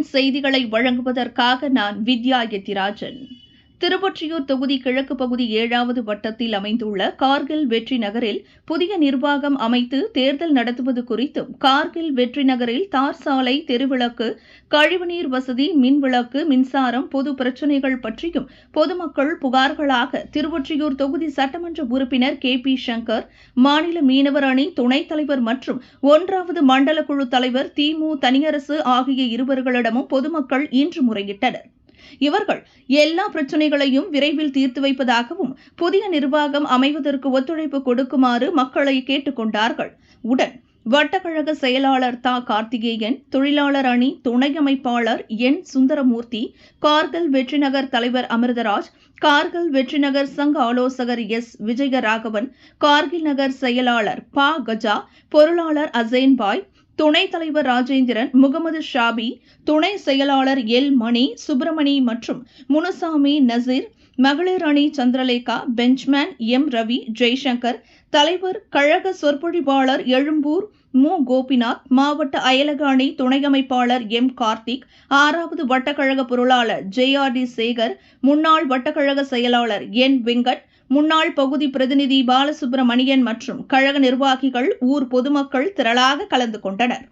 செய்திகளை வழங்குவதற்காக நான் வித்யா எத்திராஜன். திருவொற்றியூர் தொகுதி கிழக்கு பகுதி ஏழாவது வட்டத்தில் அமைந்துள்ள கார்கில் வெற்றி நகரில் புதிய நிர்வாகம் அமைத்து தேர்தல் நடத்துவது குறித்தும் கார்கில் வெற்றி நகரில் தார் சாலை தெருவிளக்கு கழிவுநீர் வசதி மின்விளக்கு மின்சாரம் பொது பிரச்சினைகள் பற்றியும் பொதுமக்கள் புகார்களாக திருவொற்றியூர் தொகுதி சட்டமன்ற உறுப்பினர் கே பி சங்கர் மாநில மீனவர் அணி துணைத் தலைவர் மற்றும் ஒன்றாவது மண்டல குழு தலைவர் திமு தனியரசு ஆகிய இருவர்களிடமும் பொதுமக்கள் இன்று முறையிட்டனர். இவர்கள் எல்லா பிரச்சினைகளையும் விரைவில் தீர்த்து வைப்பதாகவும் புதிய நிர்வாகம் அமைவதற்கு ஒத்துழைப்பு கொடுக்குமாறு மக்களை கேட்டுக்கொண்டார்கள். உடன் வட்டக்கழக செயலாளர் தா. கார்த்திகேயன் தொழிலாளர் அணி துணை அமைப்பாளர் என். சுந்தரமூர்த்தி கார்கில் வெற்றிநகர் தலைவர் அமிர்தராஜ் கார்கில் வெற்றிநகர் சங்க ஆலோசகர் எஸ். விஜயராகவன் கார்கில் நகர் செயலாளர் பா. கஜா பொருளாளர் அசேன்பாய் துணைத் தலைவர் ராஜேந்திரன் முகமது ஷாபி துணை செயலாளர் எல். மணி சுப்பிரமணி மற்றும் முனுசாமி நசீர் மகளிர் அணி சந்திரலேகா பெஞ்ச்மேன் எம். ரவி ஜெய்சங்கர் தலைவர் கழக சொற்பொழிவாளர் எழும்பூர் மு. கோபிநாத் மாவட்ட அயலக அணி துணை அமைப்பாளர் எம். கார்த்திக் ஆறாவது வட்டக்கழக பொருளாளர் ஜே. ஆர். டி. சேகர் முன்னாள் வட்டக்கழக செயலாளர் என். வெங்கட் முன்னாள் பகுதி பிரதிநிதி பாலசுப்பிரமணியன் மற்றும் கழக நிர்வாகிகள் ஊர் பொதுமக்கள் திரளாக கலந்து கொண்டனர்.